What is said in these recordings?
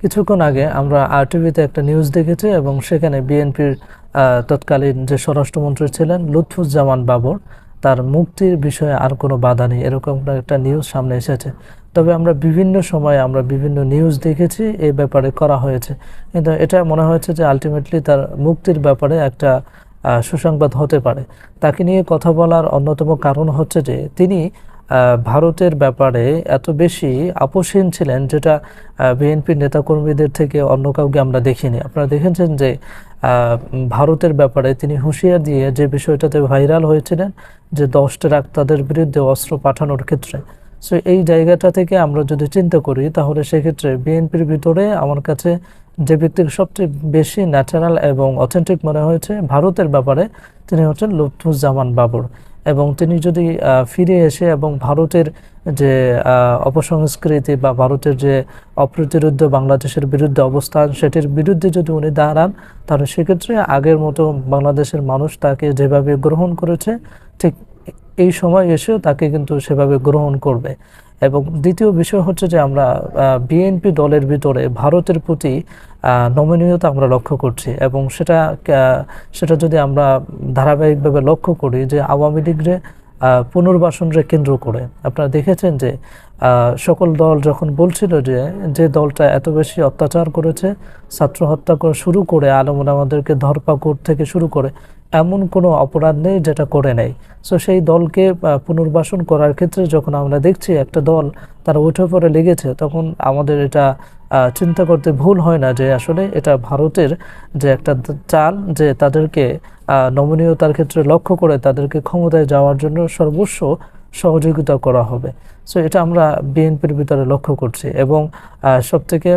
কিছুক্ষণ আগে আমরা আরটিভিতে একটা নিউজ দেখেছি এবং সেখানে বিএনপির তৎকালীন যে স্বরাষ্ট্রমন্ত্রী ছিলেন লুৎফুজ্জামান বাবর, তার মুক্তির বিষয়ে আর কোনো বাধা নেই, এরকম একটা নিউজ সামনে এসেছে। তবে আমরা বিভিন্ন সময়ে আমরা বিভিন্ন নিউজ দেখেছি এই ব্যাপারে করা হয়েছে। কিন্তু এটা মনে হয়েছে যে আলটিমেটলি তার মুক্তির ব্যাপারে একটা সুসংবাদ হতে পারে। তাকে নিয়ে কথা বলার অন্যতম কারণ হচ্ছে যে তিনি ভারতের ব্যাপারে এত বেশি আপোষহীন ছিলেন যেটা বিএনপির নেতাকর্মীদের থেকে অন্য কাউকে আমরা দেখিনি। আপনারা দেখেছেন যে ভারতের ব্যাপারে তিনি হুঁশিয়ার দিয়ে যে বিষয়টাতে ভাইরাল হয়েছিলেন, যে দশটা রাখ তাদের বিরুদ্ধে অস্ত্র পাঠানোর ক্ষেত্রে। সো এই জায়গাটা থেকে আমরা যদি চিন্তা করি, তাহলে সেক্ষেত্রে বিএনপির ভিতরে আমার কাছে যে ব্যক্তিকে সবচেয়ে বেশি ন্যাচারাল এবং অথেন্টিক মনে হয়েছে, ভারতের ব্যাপারে তিনি হচ্ছেন লুৎফুজ্জামান বাবর। এবং তিনি যদি ফিরে এসে এবং ভারতের যে অপসংস্কৃতি বা ভারতের যে অপ্রতিরোধ বাংলাদেশের বিরুদ্ধে অবস্থান, সেটির বিরুদ্ধে যদি উনি দাঁড়ান, তাহলে সেক্ষেত্রে আগের মতো বাংলাদেশের মানুষ তাকে যেভাবে গ্রহণ করেছে, ঠিক এই সময় এসেও তাকে কিন্তু সেভাবে গ্রহণ করবে। এবং দ্বিতীয় বিষয় হচ্ছে যে আমরা বিএনপি দলের ভিতরে ভারতের প্রতি নমনীয়তা আমরা লক্ষ্য করছি এবং সেটা সেটা যদি আমরা ধারাবাহিকভাবে লক্ষ্য করি যে আওয়ামী লীগরে পুনর্বাসনরে কেন্দ্র করে। আপনারা দেখেছেন যে সকল দল যখন বলছিল যে যে দলটা এত বেশি অত্যাচার করেছে, ছাত্র হত্যা করে শুরু করে, আলমন আমাদেরকে ধরপাকড় থেকে শুরু করে, এমন কোনো অপরাধ নেই যেটা করে নেই। সো সেই দলকে পুনর্বাসন করার ক্ষেত্রে যখন আমরা দেখছি একটা দল তারা উঠে পড়ে লেগেছে, তখন আমাদের এটা চিন্তা করতে ভুল হয় না যে আসলে এটা ভারতের যে একটা চাল যে তাদেরকে নমনীয়তার ক্ষেত্রে লক্ষ্য করে তাদেরকে ক্ষমতায় যাওয়ার জন্য সর্বস্ব সহযোগিতা করা হবে। সো এটা আমরা বিএনপির ভিতরে লক্ষ্য করছি এবং সব থেকে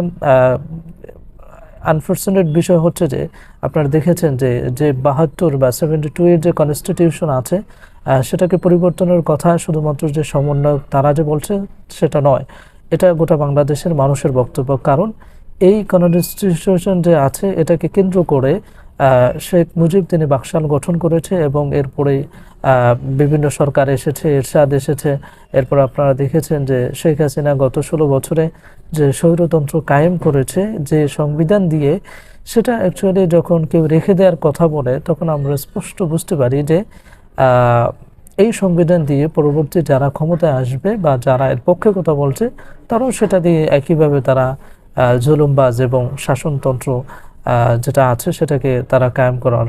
আনফর্চুনেট বিষয় হচ্ছে যে আপনারা দেখেছেন যে যে বাহাত্তর বা সেভেন্টি টু এর যে কনস্টিটিউশন আছে সেটাকে পরিবর্তনের কথা শুধুমাত্র যে সমন্বয়ক তারা যে বলছে সেটা নয়। এটা গোটা বাংলাদেশের মানুষের বক্তব্য। কারণ এই কনস্টিটিউশন যে আছে, এটাকে কেন্দ্র করে শেখ মুজিব তিনি বাকশাল গঠন করেছে এবং এরপরে বিভিন্ন সরকার এসেছে, এরশাদ এসেছে। এরপর আপনারা দেখেছেন যে শেখ হাসিনা গত ষোলো বছরে যে স্বৈরতন্ত্র কায়েম করেছে, যে সংবিধান দিয়ে, সেটা অ্যাকচুয়ালি যখন কেউ রেখে দেওয়ার কথা বলে, তখন আমরা স্পষ্ট বুঝতে পারি যে এই সংবিধান দিয়ে পরবর্তী যারা ক্ষমতায় আসবে বা যারা এর পক্ষে কথা বলছে, তারাও সেটা দিয়ে একইভাবে তারা জুলুমবাজ এবং শাসনতন্ত্র যেটা আছে সেটাকে তারা কায়েম করার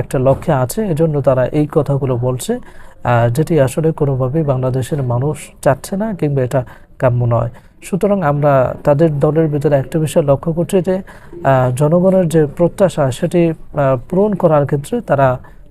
একটা লক্ষ্যে আছে। এজন্য তারা এই কথাগুলো বলছে যেটি আসলে কোনোভাবেই বাংলাদেশের মানুষ চাচ্ছে না কিংবা এটা কাম্য নয়। সুতরাং আমরা তাদের দলের ভিতরে একটা বিষয় লক্ষ্য করছি যে জনগণের যে প্রত্যাশা সেটি পূরণ করার ক্ষেত্রে তারা